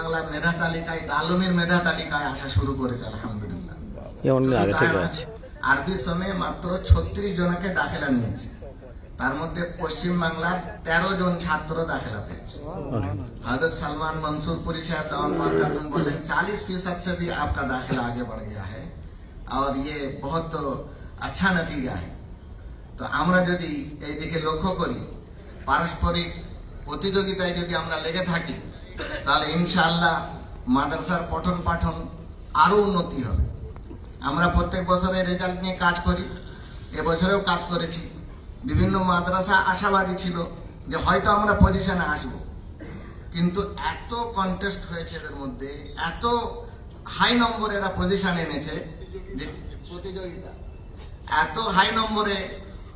বাংলা মেধা তালিকায় ডালমির মেধা তালিকায় আসা শুরু করেছে আলহামদুলিল্লাহ এ অনেক আগে শুধু থেকে তাই আছে নয়, আরবি সমে মাত্র ছত্রিশ জনকে দাখিলা নিয়েছে তার মধ্যে পশ্চিম বাংলার তেরো জন ছাত্র দাখিলা পেয়েছে অনেক हजरत सलमान मंसूरपुरी साहब दामन बरकातुम बोले चालीस फीसद से भी आपका दाखिला आगे बढ़ गया है और ये बहुत अच्छा नतीजा है তো আমরা যদি এইদিকে লক্ষ্য করি পারস্পরিক প্রতিযোগিতায় যদি আমরা লেগে থাকি তাহলে ইনশাআল্লাহ মাদ্রাসার পঠন পাঠন আরও উন্নতি হবে। আমরা প্রত্যেক বছরে রেজাল্ট নিয়ে কাজ করি এবছরেও কাজ করেছি। বিভিন্ন মাদ্রাসা আশাবাদী ছিল যে হয়তো আমরা পজিশনে আসব। কিন্তু এত কন্টেস্ট হয়েছে এদের মধ্যে এত হাই নম্বরে এরা পজিশন এনেছে যে প্রতিযোগিতা। এত হাই নম্বরে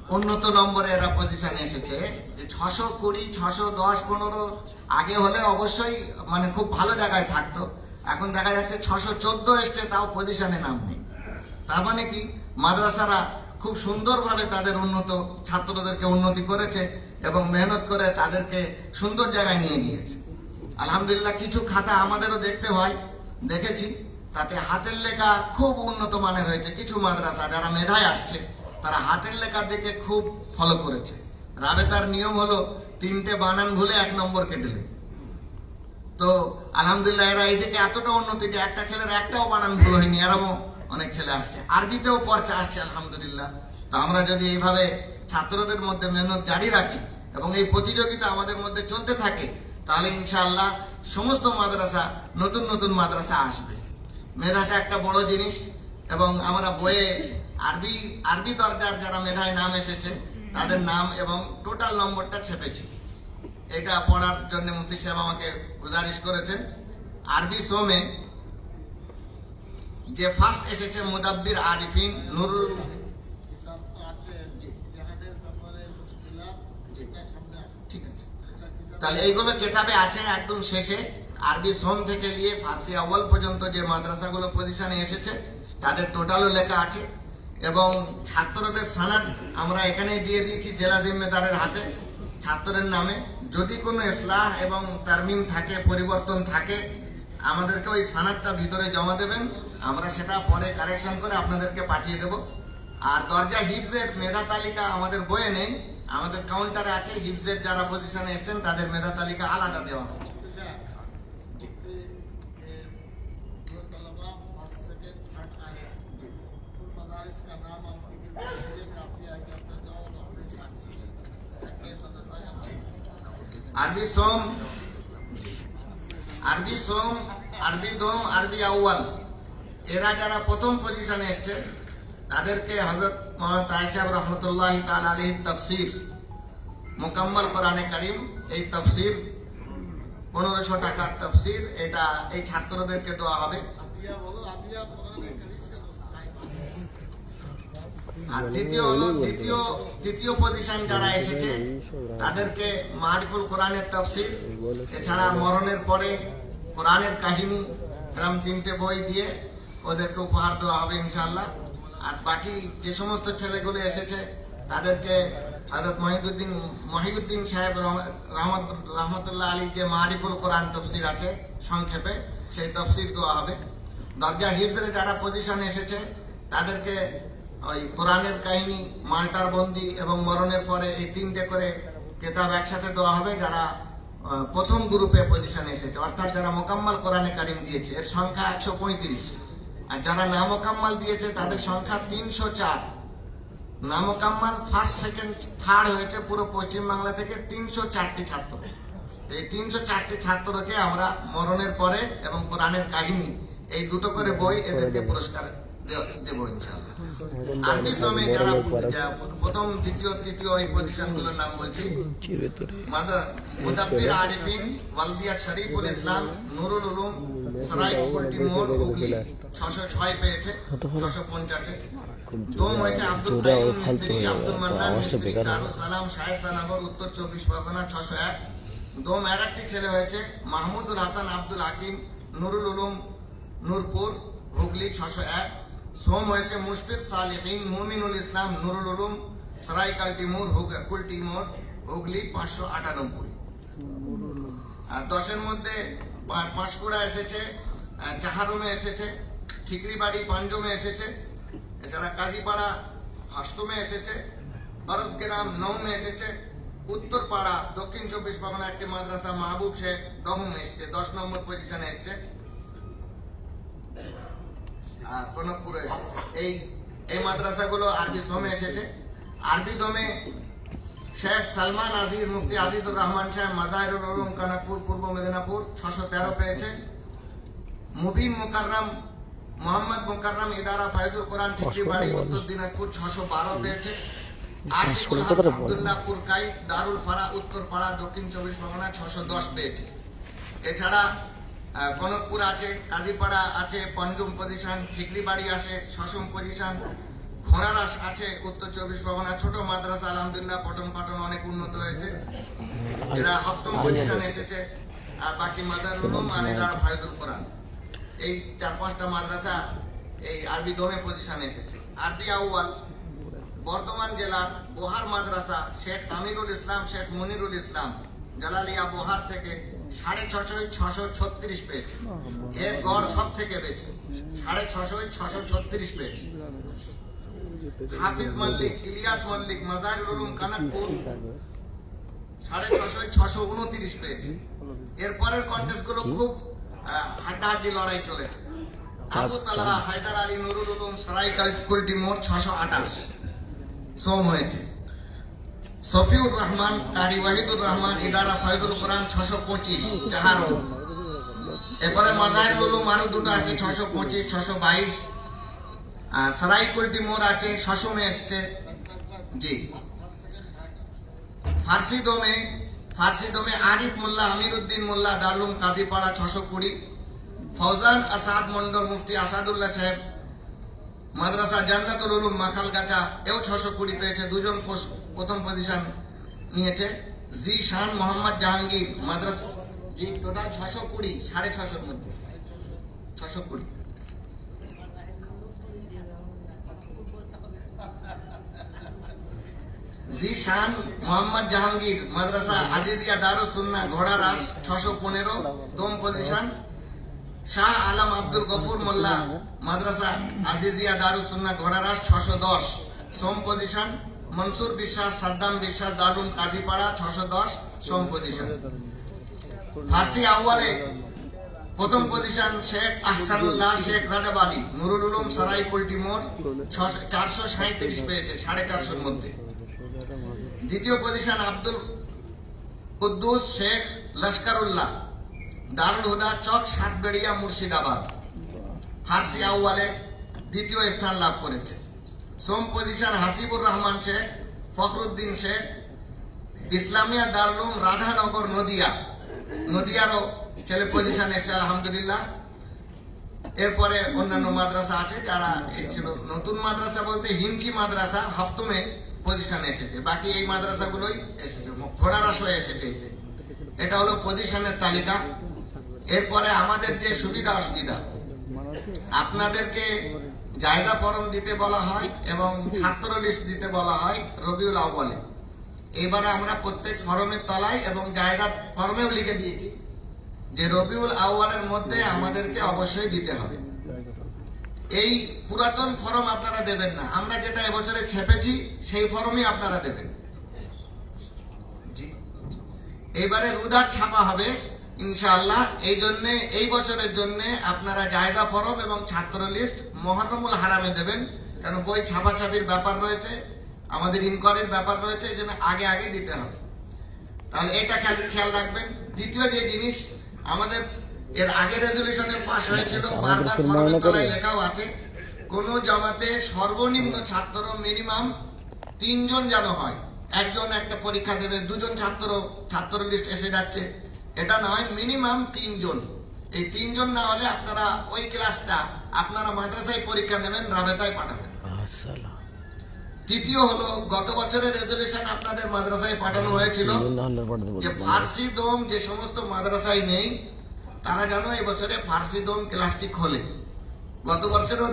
উন্নত নম্বরে এরা পজিশনে এসেছে। যে ছশো কুড়ি, ছশো দশ, পনেরো, আগে হলে অবশ্যই মানে খুব ভালো জায়গায় থাকতো। এখন দেখা যাচ্ছে ছশো চোদ্দ এসছে, তাও পজিশনে নাম নেই। তার মানে কি? মাদ্রাসারা খুব সুন্দরভাবে তাদের উন্নত, ছাত্রদেরকে উন্নতি করেছে এবং মেহনত করে তাদেরকে সুন্দর জায়গায় নিয়ে গিয়েছে। আলহামদুলিল্লাহ, কিছু খাতা আমাদেরও দেখতে হয়। দেখেছি। তাতে হাতের লেখা খুব উন্নত মানের হয়েছে। কিছু মাদ্রাসা যারা মেধায় আসছে তারা হাতের লেখা দেখে খুব ফলো করেছে। রাবেতার নিয়ম হলো, তিনটে বানান ভুলে এক নম্বর কেটে লেখে। তো, আলহামদুলিল্লাহ, এরা এইদিকে এতটা উন্নতি যে একটা ছেলের একটাও বানান ভুল হয়নি, এরমও অনেক ছেলে আসছে। আরবিতেও পর্চা আসছে, আলহামদুলিল্লাহ। তো আমরা যদি এইভাবে ছাত্রদের মধ্যে মেহনত জারি রাখি এবং এই প্রতিযোগিতা আমাদের মধ্যে চলতে থাকে, তাহলে ইনশাআল্লাহ সমস্ত মাদ্রাসা নতুন নতুন মাদ্রাসা আসবে। মেধাটা একটা বড় জিনিস এবং আমরা বইয়ে আরবি আরবি দরজার যারা মেধায় নাম এসেছে তাদের নাম এবং টোটাল নম্বরটা ছেপেছি। এটা পড়ার জন্য মুফতি সাহেব আমাকে গুজারিশ করেছেন। আরবি সোমে যে ফার্স্ট এসেছে মুদাব্বির আরিফিন নুরুল ঠিক আছে। তাহলে এইগুলো কেতাবে আছে একদম শেষে। আরবি সোম থেকে নিয়ে ফার্সি আওয়াল পর্যন্ত যে মাদ্রাসাগুলো পজিশনে এসেছে তাদের টোটালও লেখা আছে। এবং ছাত্রদের সানাদ আমরা এখানে দিয়ে দিয়েছি জেলা জিম্মেদারের হাতে ছাত্রের নামে। যদি কোনো ইসলাহ এবং তারমিম থাকে, পরিবর্তন থাকে, আমাদেরকে ওই সানাদটা ভিতরে জমা দেবেন। আমরা সেটা পরে কারেকশন করে আপনাদেরকে পাঠিয়ে দেব। আর দরজা হিপসের মেধা তালিকা আমাদের বইয়ে নেই। আমাদের কাউন্টারে আছে হিপসের যারা পজিশনে এসেছেন, তাদের মেধা তালিকা আলাদা দেওয়া হচ্ছে। আরবি সোম আরবি সোম, আরবি দোম, আরবি আউয়াল। এরা যারা প্রথম পজিশনে এসছে, তাদেরকে হজরত মোহাম্মদ তাইসাব রহমতুল্লাহ তাল আলী তফসির, মোকাম্মল কোরআনে করিম, এই তফসির পনেরোশো টাকার তফসির, এটা এই ছাত্রদেরকে দেওয়া হবে। আর দ্বিতীয় হলো, দ্বিতীয় দ্বিতীয় পজিশন যারা এসেছে, তাদেরকে মারিফুল কোরআনের তফসির এছাড়া মরণের পরে কোরআনের কাহিনী এরম তিনটে বই দিয়ে ওদেরকে উপহার দেওয়া হবে ইনশাল্লাহ আর বাকি যে সমস্ত ছেলেগুলো এসেছে, তাদেরকে হজরত মহিদুদ্দিন মহিউদ্দিন সাহেব রহম- রহমত, রহমতুল্লাহ আলী যে মারিফুল কোরআন তফসির আছে সংক্ষেপে, সেই তফসির দেওয়া হবে। দরজা হিফজরে যারা পজিশন এসেছে, তাদেরকে ওই কোরআনের কাহিনী, মাল্টার বন্দি এবং মরণের পরে এই তিনটে করে কেতাব একসাথে দেওয়া হবে যারা প্রথম গ্রুপে পজিশনে এসেছে। অর্থাৎ যারা মোকাম্মাল কোরআনে কারিম দিয়েছে, এর সংখ্যা একশো পঁয়ত্রিশ। আর যারা না মোকাম্মাল দিয়েছে, তাদের সংখ্যা তিনশো চার। না মোকাম্মাল ফার্স্ট সেকেন্ড থার্ড হয়েছে পুরো পশ্চিমবাংলা থেকে তিনশো চারটি ছাত্র। এই তিনশো চারটি ছাত্রকে আমরা মরণের পরে এবং কোরআনের কাহিনী, এই দুটো করে বই এদেরকে পুরস্কার দেবো ইনশাল্লাহ। সমে যারা প্রথম দ্বিতীয় তৃতীয় এই পজিশনগুলোর নাম বলছি। মুদাব্বির আরিফিন ওয়ালদিয়া শরীফুল ইসলাম নুরুল উলুম সরাই কুলটি মোড় হুগলি ছশো ছয় পেয়েছে ছশো পঞ্চাশে। দোম হয়েছে আব্দুল কাইম মিস্ত্রি আব্দুল মান্নান মিস্ত্রি দারুস সালাম শায়েস্তানগর উত্তর চব্বিশ পরগনা ছশো এক। দোম আর একটি ছেলে হয়েছে মাহমুদুল হাসান আব্দুল হাকিম নুরুল উলুম নূরপুর হুগলি ছশো এক। সোম হয়েছে মুশফিক সালিহিন মুমিনুল ইসলাম নুরুল উলুম সরাইকাল টিমুর কুলটি মোড় হুগলি পাঁচশো আটানব্বই আর দশের মধ্যে পাঁশকুড়া এসেছে আহ, চাহারমে এসেছে ঠিকরিবাড়ি পাঞ্জমে এসেছে এছাড়া কাজীপাড়া হাস্তমে এসেছে বরসগ্রাম নৌমে এসেছে উত্তরপাড়া দক্ষিণ চব্বিশ পরগনা একটি মাদ্রাসা মাহবুব শেখ দহমে এসেছে দশ নম্বর পজিশনে এসেছে। কনকপুরে এসেছে। এই এই মাদ্রাসাগুলো আরবি সোমে এসেছে। আরবি দমে শেখ সালমান আজিজ মুফতি আজিদুর রহমান সাহেব মাজাহিরুল উলুম কনকপুর পূর্ব মেদিনীপুর ছশো তেরো পেয়েছে। মুবিন মোকাররম মোহাম্মদ মোকাররম ইদারা ফায়দুল কোরআন ঠিকরি বাড়ি উত্তর দিনাজপুর ছশো বারো পেয়েছে। আশিকুল হক আবদুল্লাহপুর কাই দারুল ফারা উত্তরপাড়া দক্ষিণ চব্বিশ পরগনা ছশো দশ পেয়েছে। এছাড়া কনকপুর আছে কাজীপাড়া আছে পঞ্চম পজিশন ঠিকরিবাড়ি আছে সসম পজিশন ঘোড়ারাস আছে উত্তর চব্বিশ পরগনা ছোট মাদ্রাসা আলহামদুলিল্লাহ পঠন পাঠন অনেক উন্নত হয়েছে। এরা সপ্তম পজিশনে এসেছে আর বাকি মাদার উলুম আর এরা ফায়জুল কোরআন। এই চার পাঁচটা মাদ্রাসা এই আরবি দমে পজিশনে এসেছে। আরবি আউয়াল বর্ধমান জেলার বোহার মাদ্রাসা শেখ আমিরুল ইসলাম শেখ মনিরুল ইসলাম জালালিয়া বোহার থেকে সাড়ে ছশোই ছশো ছত্রিশ পেয়েছে। এর গড় সব থেকে বেশি। সাড়ে ছশোই ছশো ছত্রিশ পেয়েছে। হাফিজ মল্লিক, ইলিয়াস মল্লিক, মাজাহিরুল উলুম কানাকপুর সাড়ে ছশোই ছশো উনত্রিশ পেয়েছে। এরপরের কন্টেস্টগুলো খুব হাড্ডাহাড্ডি লড়াই চলেছে। আবু তালহা, হায়দার আলী, নুরুল উলুম সরাই কুলটি মোট ছশো আঠাশ। সোম হয়েছে। সফিউর রহমান কারি ওয়াহিদুর রহমান, ইদারা ফয়দুল কোরআন ছশো পঁচিশ, চাহারো। এরপরে মাজাহির উলুম আরও দুটো আছে, ছশো পঁচিশ, ছশো বাইশ। আর সরাই কুলটি মোর আছে, ছশো মে এসছে। জি। ফার্সি দমে ফার্সি দমে আরিফ মোল্লা আমিরুদ্দিন মোল্লা দারুম কাজীপাড়া ছশো কুড়ি। ফৌজান আসাদ মন্ডল মুফতি আসাদুল্লাহ সাহেব মাদ্রাসা জান্নাতুল উলুম মাখালগাছা এও ছশো কুড়ি পেয়েছে, দুজন প্রথম পজিশন নিয়েছে। জি শান মোহাম্মদ জাহাঙ্গীর, মাদ্রাসা জি টোটাল ছশো কুড়ি, সাড়ে ছশোর মধ্যে। ছশো কুড়ি। জি শান মোহাম্মদ জাহাঙ্গীর, মাদ্রাসা আজিজিয়া দারুসুন্না ঘোড়া রাস ছশো পনেরো, দম পজিশন শাহ আলম আব্দুল গফুর মোল্লা মাদ্রাসা আজিজিয়া দারুসুন্না ঘোড়ারাস ছশো দশ। সোম পজিশন মনসুর বিশ্বাস, সাদ্দাম বিশ্বাস, দারুণ কাজীপাড়া, ছশো দশ সোম পজিশন ফার্সি আউয়ালে প্রথম পজিশন শেখ আহসানুল্লাহ, শেখ রাজাব আলী। নুরুল উলুম সারাই পোল্টি মোড় চারশো সাঁত্রিশ পেয়েছে, সাড়ে চারশোর মধ্যে। দ্বিতীয় পজিশন আব্দুল কুদ্দুস, শেখ লস্করুল্লাহ দারুল হুদা, চক, সাতবেড়িয়া, মুর্শিদাবাদ। ফার্সি আউয়ালে দ্বিতীয় স্থান লাভ করেছে। সোম পজিশন হাসিবুর রহমান শেখ, ফখরুদ্দিন শেখ, ইসলামিয়া দারুম রাধানগর নদিয়া, নদিয়ারও ছেলে পজিশন এসছে, আলহামদুলিল্লাহ। এরপরে অন্যান্য মাদ্রাসা আছে, যারা এসেছিল। নতুন মাদ্রাসা বলতে হিমচি মাদ্রাসা, হফতুমে পজিশনে এসেছে। বাকি এই মাদ্রাসাগুলোই এসেছে ঘোড়ারাস হয়ে এসেছে এটা হলো পজিশনের তালিকা। এরপরে আমাদের যে সুবিধা অসুবিধা আপনাদেরকে জায়গা ফরম দিতে বলা হয় এবং ছাত্র লিস্ট দিতে বলা হয় রবিউল আউ্বালে এবারে আমরা প্রত্যেক ফরমের তলায় এবং জায়গা ফরমেও লিখে দিয়েছি যে রবিউল আউ্বালের মধ্যে আমাদেরকে অবশ্যই দিতে হবে। এই পুরাতন ফর্ম আপনারা দেবেন না। আমরা যেটা এবছরে ছেপেছি, সেই ফর্মই আপনারা দেবেন। এবারে রুদার ছাপা হবে। ইনশাআল্লাহ এই জন্যে এই বছরের জন্য আপনারা জায়গা ফরম এবং ছাত্র লিস্ট মহরমুল হারামে দেবেন। কারণ বই ছাপাছাপির ব্যাপার রয়েছে আমাদের ইনকোয়ারির ব্যাপার রয়েছে এই জন্য আগে আগে দিতে হবে। তাহলে এটা খেয়াল খেয়াল রাখবেন। দ্বিতীয় যে জিনিস আমাদের এর আগে রেজলিউশনে পাশ হয়েছিল বারবার ফরমের তলায় লেখাও আছে কোন জামাতে সর্বনিম্ন ছাত্র মিনিমাম তিনজন যেন হয়। একজন একটা পরীক্ষা দেবে দুজন ছাত্র ছাত্র লিস্ট এসে যাচ্ছে। এটা নয় মিনিমাম তিনজন। এই তিনজন না হলে আপনারা ওই ক্লাসটা আপনারা মাদ্রাসায় পরীক্ষা নেবেন রাবেতায় পাঠাবেন। তৃতীয় হলো গত বছরের রেজলিউশন আপনাদের মাদ্রাসায় পাঠানো হয়েছিল যে ফার্সি দম যে সমস্ত মাদ্রাসায় নেই তারা যেন এই বছরে ফার্সি দম ক্লাসটি খোলে। গত বছরও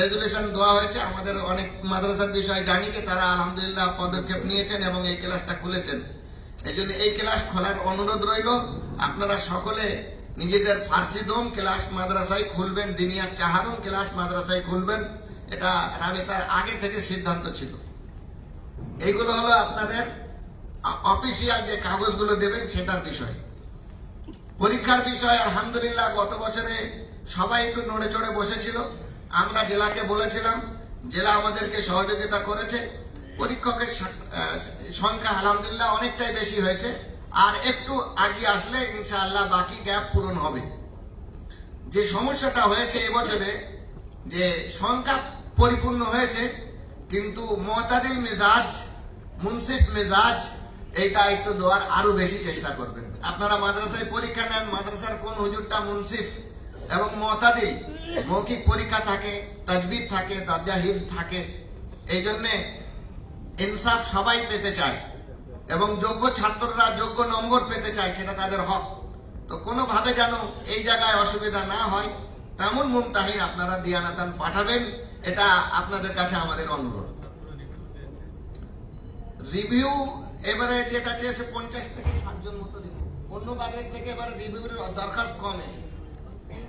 রেজুলেশন দেওয়া হয়েছে। আমাদের অনেক মাদ্রাসার বিষয় জানি যে তারা আলহামদুলিল্লাহ পদক্ষেপ নিয়েছেন এবং এই ক্লাসটা খুলেছেন। এই জন্য এই ক্লাস খোলার অনুরোধ রইল। আপনারা সকলে নিজেদের ফার্সি ফার্সিদম ক্লাস মাদ্রাসায় খুলবেন দিনিয়া চাহারম ক্লাস মাদ্রাসায় খুলবেন। এটা রাবেতার আগে থেকে সিদ্ধান্ত ছিল। এইগুলো হলো আপনাদের অফিসিয়াল যে কাগজগুলো দেবেন সেটার বিষয়। পরীক্ষার বিষয়, আলহামদুলিল্লাহ, গত বছরে সবাই একটু নড়ে চড়ে বসেছিল। আমরা জেলাকে বলেছিলাম, জেলা আমাদেরকে সহযোগিতা করেছে। পরীক্ষকের সংখ্যা আলহামদুলিল্লাহ অনেকটাই বেশি হয়েছে। আর একটু আগে আসলে ইনশাআল্লাহ বাকি গ্যাপ পূরণ হবে। যে সমস্যাটা হয়েছে এবছরে যে সংখ্যা পরিপূর্ণ হয়েছে, কিন্তু মতাদিল মেজাজ, মুন্সিফ মেজাজ, এইটা একটু দেওয়ার আরও বেশি চেষ্টা করবেন। আপনারা মাদ্রাসায় পরীক্ষা নেন, মাদ্রাসার কোন হুজুরটা মুন্সিফ এবং মতাদিল, মৌখিক পরীক্ষা থাকে তজবিদ থাকে, দরজা হিফজ থাকে এই জন্যে ইনসাফ সবাই পেতে চায়। এবং যোগ্য ছাত্ররা যোগ্য নম্বর পেতে চায়, সেটা তাদের হক। তো কোনোভাবে যেন এই জায়গায় অসুবিধা না হয়, তেমন মুমতাহিন আপনারা দিয়ানাতান পাঠাবেন, এটা আপনাদের কাছে আমাদের অনুরোধ। রিভিউ এবারে যেটা চেয়েছে, পঞ্চাশ থেকে ষাটজন মতো রিভিউ। অন্য বারের থেকে এবারে রিভিউর দরখাস্ত কম এসেছে।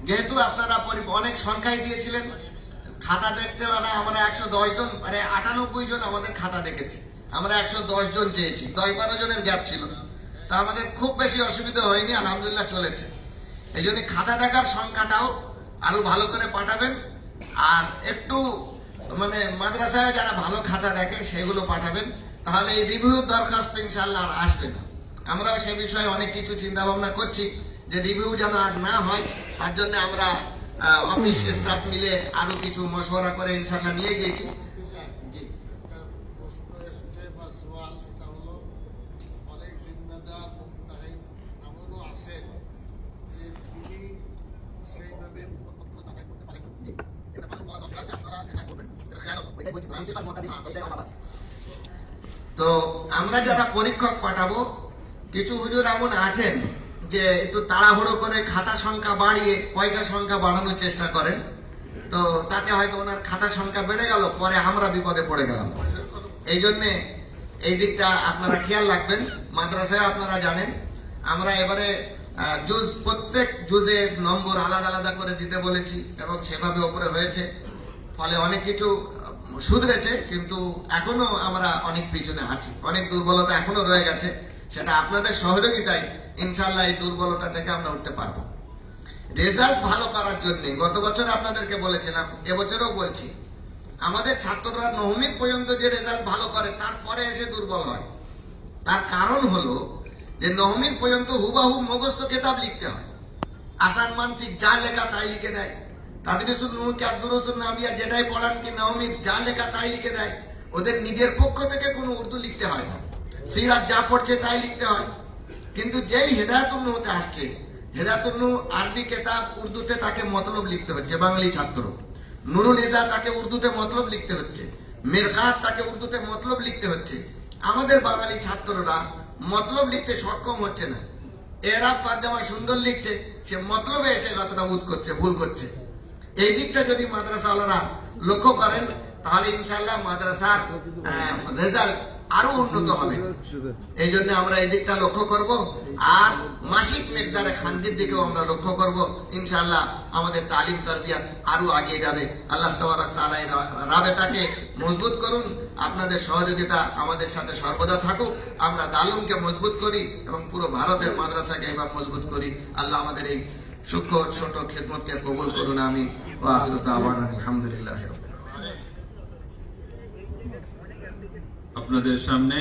যেহেতু আপনারা অনেক সংখ্যায় দিয়েছিলেন, খাতা দেখতে বেলা আমরা একশো দশ জন মানে আটানব্বই জন আমাদের খাতা দেখেছি। আমরা একশো দশ জন চেয়েছি, দশ বারো জনের গ্যাপ ছিল। তা আমাদের খুব বেশি অসুবিধা হয়নি, আলহামদুলিল্লাহ চলেছে। এই জন্য খাতা দেখার সংখ্যাটাও আরও ভালো করে পাঠাবেন। আর একটু মানে মাদ্রাসায় যারা ভালো খাতা দেখে সেগুলো পাঠাবেন, তাহলে এই রিভিউ দরখাস্ত ইনশাল্লাহ আর আসবে না। আমরাও সে বিষয়ে অনেক কিছু চিন্তা ভাবনা করছি যে রিভিউ যেন আর না হয়, তার জন্য আমরা অফিস স্টাফ মিলে আরও কিছু মশওয়ারা করে ইনশাল্লাহ নিয়ে গিয়েছি জি একটা প্রশ্ন এসেছে বা সওয়াল সেটা হলো অনেক জিম্মেদার মুক্তাহিন এমনও আসেন যে তিনি সেইভাবে যাচাই করতে পারেন এটা মানুষ বলা দরকার যে আপনারা এটা করবেন এটা খেয়ানত তো আমরা যারা পরীক্ষক পাঠাবো, কিছু হুজুর এমন আছেন যে একটু তাড়াহুড়ো করে খাতা সংখ্যা বাড়িয়ে পয়সা সংখ্যা বাড়ানোর চেষ্টা করেন। তো তাতে হয়তো ওনার খাতা সংখ্যা বেড়ে গেল, পরে আমরা বিপদে পড়ে গেলাম। এই জন্যে এই দিকটা আপনারা খেয়াল রাখবেন, মাদ্রাসায় আপনারা জানেন, আমরা এবারে জুজ, প্রত্যেক জুজের নম্বর আলাদা আলাদা করে দিতে বলেছি এবং সেভাবে ওপরে হয়েছে। ফলে অনেক কিছু শুধরেছে, কিন্তু এখনও আমরা অনেক পিছনে আছি অনেক দুর্বলতা এখনও রয়ে গেছে। সেটা আপনাদের সহযোগিতায় ইনশাল্লাহ এই দুর্বলতা থেকে আমরা উঠতে পারব। রেজাল্ট ভালো করার জন্য গত বছর আপনাদেরকে বলেছিলাম, এবছরও বলছি, আমাদের ছাত্ররা নবমী পর্যন্ত যে রেজাল্ট ভালো করে, তারপরে এসে দুর্বল হয়। তার কারণ হলো যে নবমীর পর্যন্ত হুবাহু মুখস্থ কেতাব লিখতে হয়। আসান মান্তিক যা লেখা তাই লিখে দেয়। তাদের কি আব্দুর রসুল নামিয়া যেটাই পড়ান কি নবমীর যা লেখা তাই লিখে দেয়। ওদের নিজের পক্ষ থেকে কোনো উর্দু লিখতে হয় না। সিরাত যা পড়ছে তাই লিখতে হয়। কিন্তু যেই হেদায়তুল্নু হতে আসছে হেদায়তুল্নু আরবি কেতাব উর্দুতে তাকে মতলব লিখতে হচ্ছে, বাঙালি ছাত্র। নুরুল ইজা তাকে উর্দুতে মতলব লিখতে হচ্ছে। মেরকাত তাকে উর্দুতে মতলব লিখতে হচ্ছে। আমাদের বাঙালি ছাত্ররা মতলব লিখতে সক্ষম হচ্ছে না। এরাব তর্জমা সুন্দর লিখছে, সে মতলবে এসে কথাটা বুধ করছে, ভুল করছে। এই দিকটা যদি মাদ্রাসাওয়ালারা লক্ষ্য করেন, তাহলে ইনশাল্লাহ মাদ্রাসার রেজাল্ট আরও উন্নত হবে। এই জন্য আমরা এই দিকটা লক্ষ্য করব, আর মাসিক মেঘদারে খান্তির দিকেও আমরা লক্ষ্য করব। ইনশাল্লাহ আমাদের তালিম তরবিয়াত আরও আগিয়ে যাবে। আল্লাহ এই রা- রাবেতাকে মজবুত করুন, আপনাদের সহযোগিতা আমাদের সাথে সর্বদা থাকুক। আমরা দালুমকে মজবুত করি এবং পুরো ভারতের মাদ্রাসাকে এবার মজবুত করি। আল্লাহ আমাদের এই সূক্ষ্ম ছোট খেদমতকে কবুল করুন আমি আখিরু দাওয়ানা আলহামদুলিল্লাহ আপনাদের সামনে